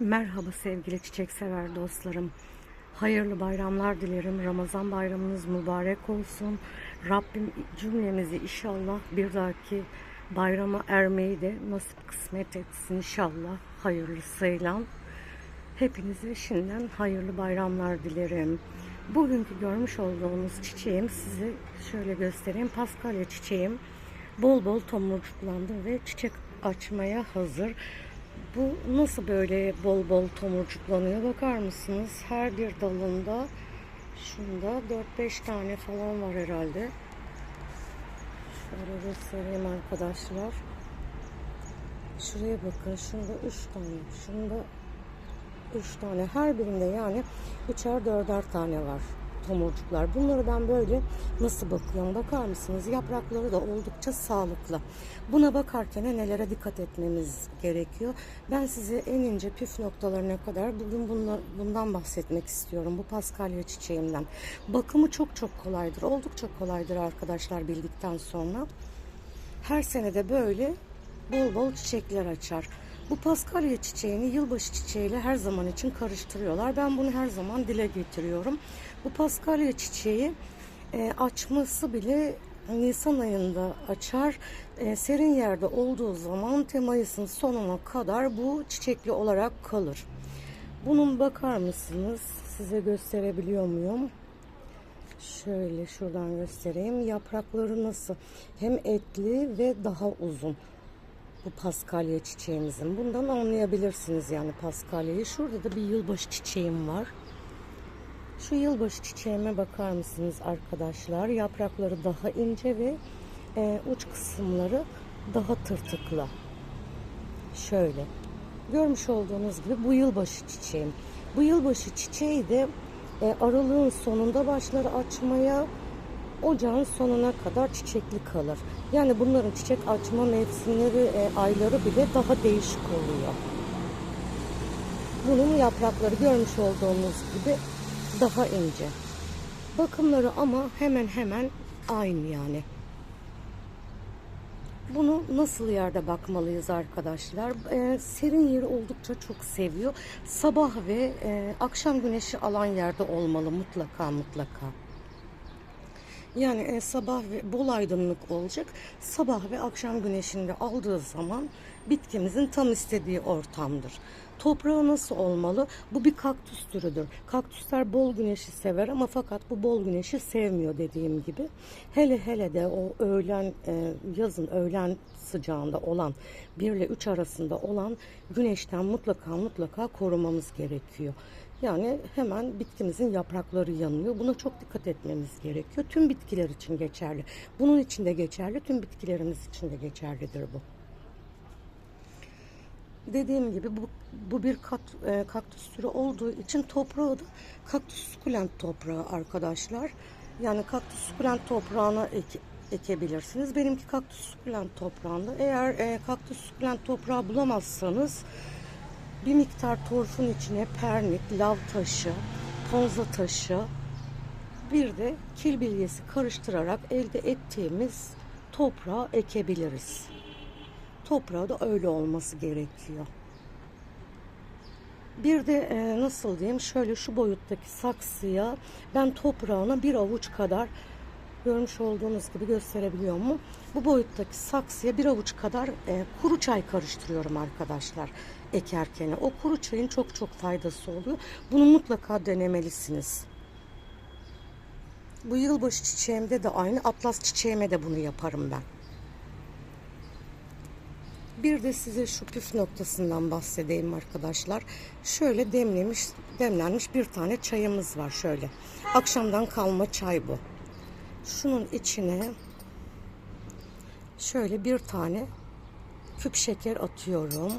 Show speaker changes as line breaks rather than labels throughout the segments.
Merhaba sevgili çiçek sever dostlarım. Hayırlı bayramlar dilerim. Ramazan bayramınız mübarek olsun. Rabbim cümlemizi inşallah bir dahaki bayrama ermeyi de nasip kısmet etsin inşallah hayırlısıyla. Hepinize şimdiden hayırlı bayramlar dilerim. Bugünkü görmüş olduğunuz çiçeğim size şöyle göstereyim. Paskalya çiçeğim bol bol tomurcuklandı ve çiçek açmaya hazır. Bu nasıl böyle bol bol tomurcuklanıyor bakar mısınız? Her bir dalında şunda 4-5 tane falan var herhalde. Şöyle göstereyim arkadaşlar. Şuraya bakın. Şunda 3 tane. Şunda 3 tane. Her birinde yani üçer dörder tane var tomurcuklar. Bunları ben böyle nasıl bakıyorum bakar mısınız? Yaprakları da oldukça sağlıklı. Buna bakarken nelere dikkat etmemiz gerekiyor? Ben size en ince püf noktalarına kadar bugün bunla, bundan bahsetmek istiyorum. Bu paskalya çiçeğimden. Bakımı çok çok kolaydır. Oldukça kolaydır arkadaşlar bildikten sonra. Her senede böyle bol bol çiçekler açar. Bu paskalya çiçeğini yılbaşı çiçeğiyle her zaman için karıştırıyorlar. Ben bunu her zaman dile getiriyorum. Bu paskalya çiçeği e, açması bile Nisan ayında açar. E, serin yerde olduğu zaman Mayıs'ın sonuna kadar bu çiçekli olarak kalır. Bunun bakar mısınız? Size gösterebiliyor muyum? Şöyle şuradan göstereyim. Yaprakları nasıl? Hem etli ve daha uzun. Bu paskalya çiçeğimizin. Bundan anlayabilirsiniz yani paskalyayı. Şurada da bir yılbaşı çiçeğim var. Şu yılbaşı çiçeğime bakar mısınız arkadaşlar? Yaprakları daha ince ve e, uç kısımları daha tırtıklı. Şöyle. Görmüş olduğunuz gibi bu yılbaşı çiçeğim. Bu yılbaşı çiçeği de e, aralığın sonunda başlar açmaya ocağın sonuna kadar çiçekli kalır. Yani bunların çiçek açma mevsimleri, e, ayları bile daha değişik oluyor. Bunun yaprakları görmüş olduğunuz gibi daha ince. Bakımları ama hemen hemen aynı yani. Bunu nasıl yerde bakmalıyız arkadaşlar? Ee, serin yeri oldukça çok seviyor. Sabah ve e, akşam güneşi alan yerde olmalı mutlaka mutlaka. Yani e, sabah ve bol aydınlık olacak. Sabah ve akşam güneşinde aldığı zaman bitkimizin tam istediği ortamdır. Toprağı nasıl olmalı? Bu bir kaktüs türüdür. Kaktüsler bol güneşi sever ama fakat bu bol güneşi sevmiyor dediğim gibi. Hele hele de o öğlen e, yazın öğlen sıcağında olan 1 ile 3 arasında olan güneşten mutlaka mutlaka korumamız gerekiyor. Yani hemen bitkimizin yaprakları yanıyor. Buna çok dikkat etmemiz gerekiyor. Tüm bitkiler için geçerli. Bunun için de geçerli, tüm bitkilerimiz için de geçerlidir bu. Dediğim gibi bu, bu bir kat, e, kaktüs türü olduğu için toprağı da kaktüs sukulent toprağı arkadaşlar. Yani kaktüs sukulent toprağına ek, ekebilirsiniz. Benimki kaktüs sukulent toprağında. Eğer e, kaktüs sukulent toprağı bulamazsanız bir miktar torfun içine pernik, lav taşı, ponza taşı, bir de kil bilyesi karıştırarak elde ettiğimiz toprağa ekebiliriz. Toprağı da öyle olması gerekiyor. Bir de e, nasıl diyeyim şöyle şu boyuttaki saksıya ben toprağına bir avuç kadar görmüş olduğunuz gibi gösterebiliyor mu? Bu boyuttaki saksıya bir avuç kadar e, kuru çay karıştırıyorum arkadaşlar ekerken. O kuru çayın çok çok faydası oluyor. Bunu mutlaka denemelisiniz. Bu yılbaşı çiçeğimde de aynı. Atlas çiçeğime de bunu yaparım ben. Bir de size şu püf noktasından bahsedeyim arkadaşlar. Şöyle demlemiş, demlenmiş bir tane çayımız var şöyle. Akşamdan kalma çay bu. Şunun içine şöyle bir tane küp şeker atıyorum.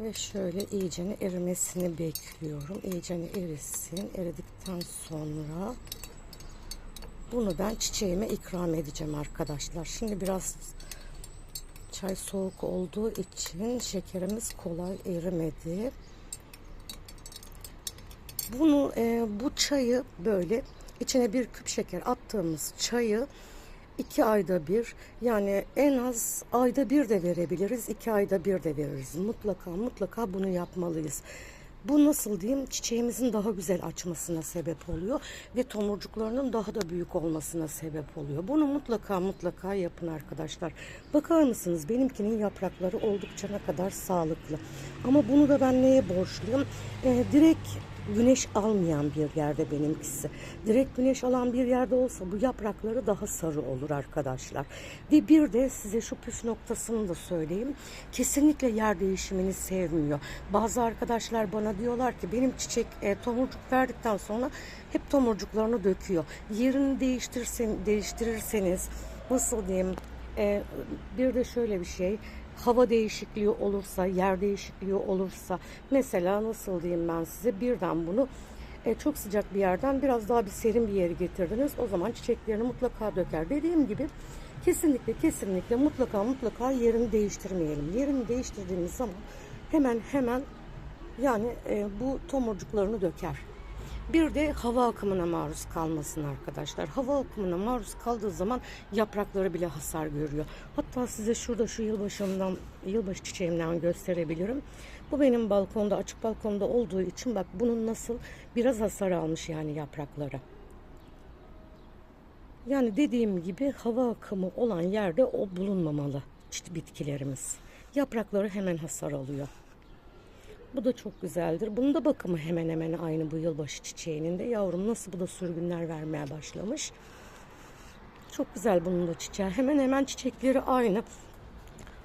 Ve şöyle iyicene erimesini bekliyorum. İyicene erisin. Eridikten sonra bunu ben çiçeğime ikram edeceğim arkadaşlar. Şimdi biraz çay soğuk olduğu için şekerimiz kolay erimedi. Bunu e, bu çayı böyle içine bir küp şeker attığımız çayı iki ayda bir yani en az ayda bir de verebiliriz, iki ayda bir de veririz. Mutlaka mutlaka bunu yapmalıyız. Bu nasıl diyeyim çiçeğimizin daha güzel açmasına sebep oluyor ve tomurcuklarının daha da büyük olmasına sebep oluyor. Bunu mutlaka mutlaka yapın arkadaşlar. Bakar mısınız benimkinin yaprakları oldukça ne kadar sağlıklı. Ama bunu da ben neye borçluyum? Ee, direkt güneş almayan bir yerde benimkisi. Direkt güneş alan bir yerde olsa bu yaprakları daha sarı olur arkadaşlar. Ve bir de size şu püf noktasını da söyleyeyim. Kesinlikle yer değişimini sevmiyor. Bazı arkadaşlar bana diyorlar ki benim çiçek e, tomurcuk verdikten sonra hep tomurcuklarını döküyor. Yerini değiştirsen, değiştirirseniz nasıl diyeyim e, bir de şöyle bir şey hava değişikliği olursa, yer değişikliği olursa mesela nasıl diyeyim ben size birden bunu e, çok sıcak bir yerden biraz daha bir serin bir yere getirdiniz. O zaman çiçeklerini mutlaka döker. Dediğim gibi kesinlikle kesinlikle mutlaka mutlaka yerini değiştirmeyelim. Yerini değiştirdiğimiz zaman hemen hemen yani e, bu tomurcuklarını döker. Bir de hava akımına maruz kalmasın arkadaşlar. Hava akımına maruz kaldığı zaman yaprakları bile hasar görüyor. Hatta size şurada şu yılbaşımdan, yılbaşı çiçeğimden gösterebilirim. Bu benim balkonda, açık balkonda olduğu için bak bunun nasıl biraz hasar almış yani yaprakları. Yani dediğim gibi hava akımı olan yerde o bulunmamalı bitkilerimiz. Yaprakları hemen hasar alıyor. Bu da çok güzeldir. Bunun da bakımı hemen hemen aynı bu yılbaşı çiçeğinin de. Yavrum nasıl bu da sürgünler vermeye başlamış. Çok güzel bunun da çiçeği. Hemen hemen çiçekleri aynı.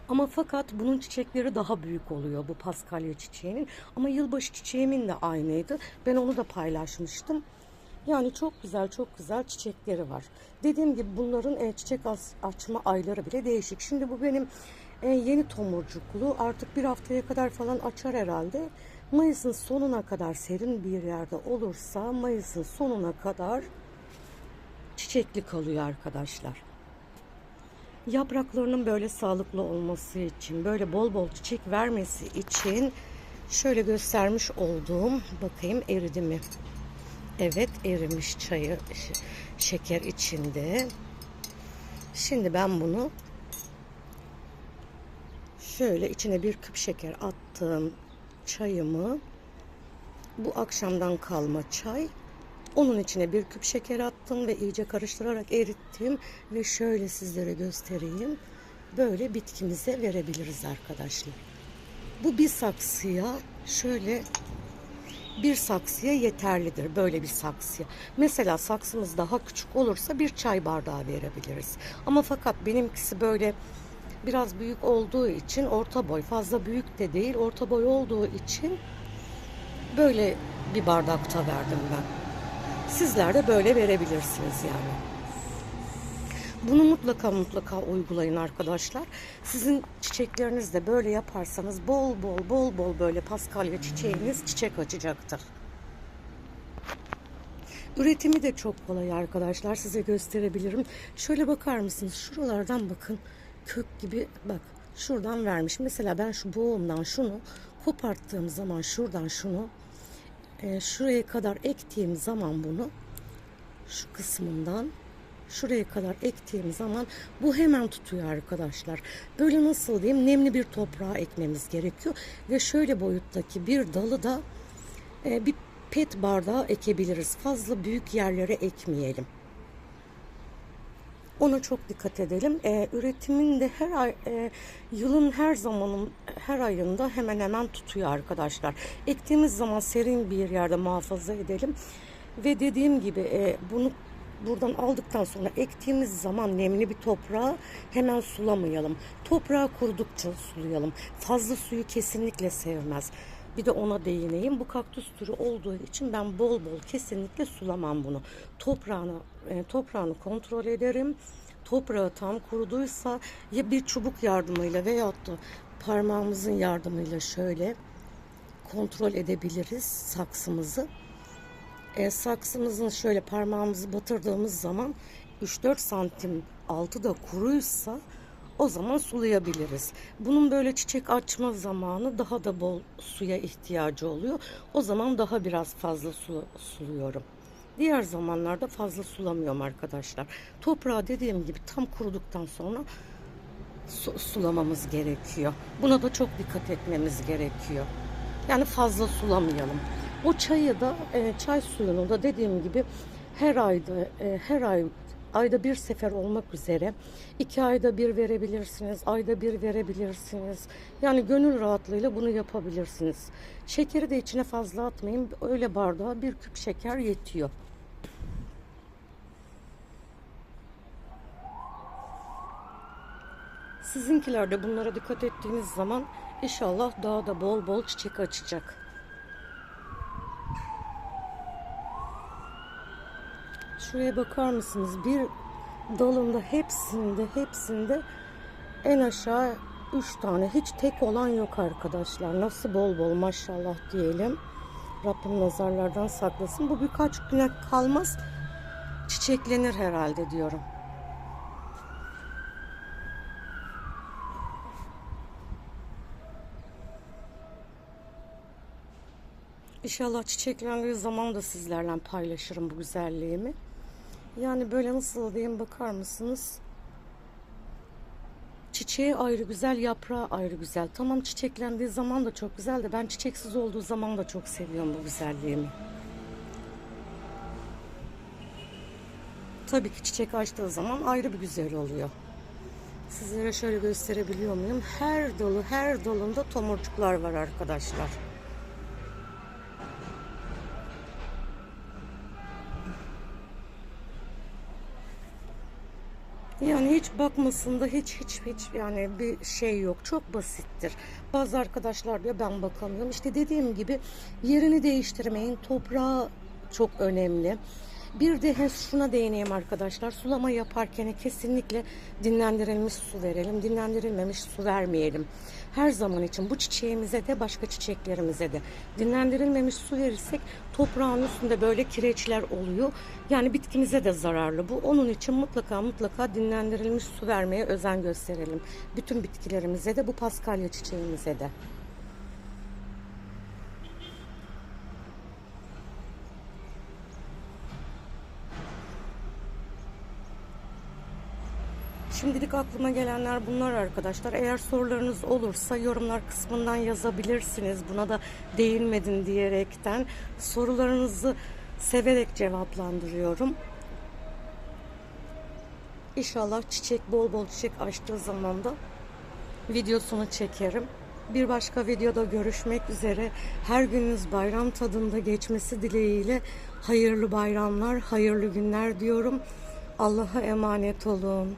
Ama fakat bunun çiçekleri daha büyük oluyor bu paskalya çiçeğinin. Ama yılbaşı çiçeğimin de aynıydı. Ben onu da paylaşmıştım. Yani çok güzel çok güzel çiçekleri var. Dediğim gibi bunların e, çiçek açma ayları bile değişik. Şimdi bu benim e, yeni tomurcuklu. Artık bir haftaya kadar falan açar herhalde. Mayıs'ın sonuna kadar serin bir yerde olursa Mayıs'ın sonuna kadar çiçekli kalıyor arkadaşlar. Yapraklarının böyle sağlıklı olması için, böyle bol bol çiçek vermesi için şöyle göstermiş olduğum bakayım eridi mi? Evet erimiş çayı şeker içinde. Şimdi ben bunu şöyle içine bir küp şeker attım çayımı. Bu akşamdan kalma çay. Onun içine bir küp şeker attım ve iyice karıştırarak erittim ve şöyle sizlere göstereyim. Böyle bitkimize verebiliriz arkadaşlar. Bu bir saksıya şöyle bir saksıya yeterlidir böyle bir saksıya. Mesela saksımız daha küçük olursa bir çay bardağı verebiliriz. Ama fakat benimkisi böyle biraz büyük olduğu için orta boy fazla büyük de değil orta boy olduğu için böyle bir bardakta verdim ben. Sizler de böyle verebilirsiniz yani. Bunu mutlaka mutlaka uygulayın arkadaşlar. Sizin çiçekleriniz de böyle yaparsanız bol bol bol bol böyle paskalya çiçeğiniz çiçek açacaktır. Üretimi de çok kolay arkadaşlar. Size gösterebilirim. Şöyle bakar mısınız? Şuralardan bakın. Kök gibi bak. Şuradan vermiş. Mesela ben şu boğumdan şunu koparttığım zaman şuradan şunu e, şuraya kadar ektiğim zaman bunu şu kısmından şuraya kadar ektiğim zaman bu hemen tutuyor arkadaşlar. Böyle nasıl diyeyim nemli bir toprağa ekmemiz gerekiyor. Ve şöyle boyuttaki bir dalı da e, bir pet bardağı ekebiliriz. Fazla büyük yerlere ekmeyelim. Ona çok dikkat edelim. E, üretimin de her ay, e, yılın her zamanın her ayında hemen hemen tutuyor arkadaşlar. Ektiğimiz zaman serin bir yerde muhafaza edelim. Ve dediğim gibi e, bunu buradan aldıktan sonra ektiğimiz zaman nemli bir toprağa hemen sulamayalım. Toprağı kurudukça sulayalım. Fazla suyu kesinlikle sevmez. Bir de ona değineyim. Bu kaktüs türü olduğu için ben bol bol kesinlikle sulamam bunu. Toprağını e, toprağını kontrol ederim. Toprağı tam kuruduysa ya bir çubuk yardımıyla veyahut da parmağımızın yardımıyla şöyle kontrol edebiliriz saksımızı. E, saksımızın şöyle parmağımızı batırdığımız zaman 3-4 santim altı da kuruysa o zaman sulayabiliriz. Bunun böyle çiçek açma zamanı daha da bol suya ihtiyacı oluyor. O zaman daha biraz fazla su suluyorum. Diğer zamanlarda fazla sulamıyorum arkadaşlar. Toprağı dediğim gibi tam kuruduktan sonra su- sulamamız gerekiyor. Buna da çok dikkat etmemiz gerekiyor. Yani fazla sulamayalım. O çayı da e, çay suyunu da dediğim gibi her ayda e, her ay ayda bir sefer olmak üzere iki ayda bir verebilirsiniz, ayda bir verebilirsiniz. Yani gönül rahatlığıyla bunu yapabilirsiniz. Şekeri de içine fazla atmayın. Öyle bardağa bir küp şeker yetiyor. Sizinkiler de bunlara dikkat ettiğiniz zaman inşallah daha da bol bol çiçek açacak. Şuraya bakar mısınız? Bir dalında hepsinde hepsinde en aşağı 3 tane hiç tek olan yok arkadaşlar. Nasıl bol bol maşallah diyelim. Rabbim nazarlardan saklasın. Bu birkaç güne kalmaz çiçeklenir herhalde diyorum. İnşallah çiçeklendiği zaman da sizlerle paylaşırım bu güzelliğimi. Yani böyle nasıl diyeyim bakar mısınız? Çiçeği ayrı güzel, yaprağı ayrı güzel. Tamam çiçeklendiği zaman da çok güzel de ben çiçeksiz olduğu zaman da çok seviyorum bu güzelliğimi. Tabii ki çiçek açtığı zaman ayrı bir güzel oluyor. Sizlere şöyle gösterebiliyor muyum? Her dalı, her dalında tomurcuklar var arkadaşlar. Yani hiç bakmasında hiç hiç hiç yani bir şey yok. Çok basittir. Bazı arkadaşlar diyor ben bakamıyorum. İşte dediğim gibi yerini değiştirmeyin. Toprağı çok önemli. Bir de he, şuna değineyim arkadaşlar. Sulama yaparken kesinlikle dinlendirilmiş su verelim. Dinlendirilmemiş su vermeyelim. Her zaman için bu çiçeğimize de başka çiçeklerimize de dinlendirilmemiş su verirsek toprağın üstünde böyle kireçler oluyor. Yani bitkimize de zararlı bu. Onun için mutlaka mutlaka dinlendirilmiş su vermeye özen gösterelim. Bütün bitkilerimize de bu paskalya çiçeğimize de. Şimdilik aklıma gelenler bunlar arkadaşlar. Eğer sorularınız olursa yorumlar kısmından yazabilirsiniz. Buna da değinmedin diyerekten sorularınızı severek cevaplandırıyorum. İnşallah çiçek bol bol çiçek açtığı zaman da videosunu çekerim. Bir başka videoda görüşmek üzere. Her gününüz bayram tadında geçmesi dileğiyle hayırlı bayramlar, hayırlı günler diyorum. Allah'a emanet olun.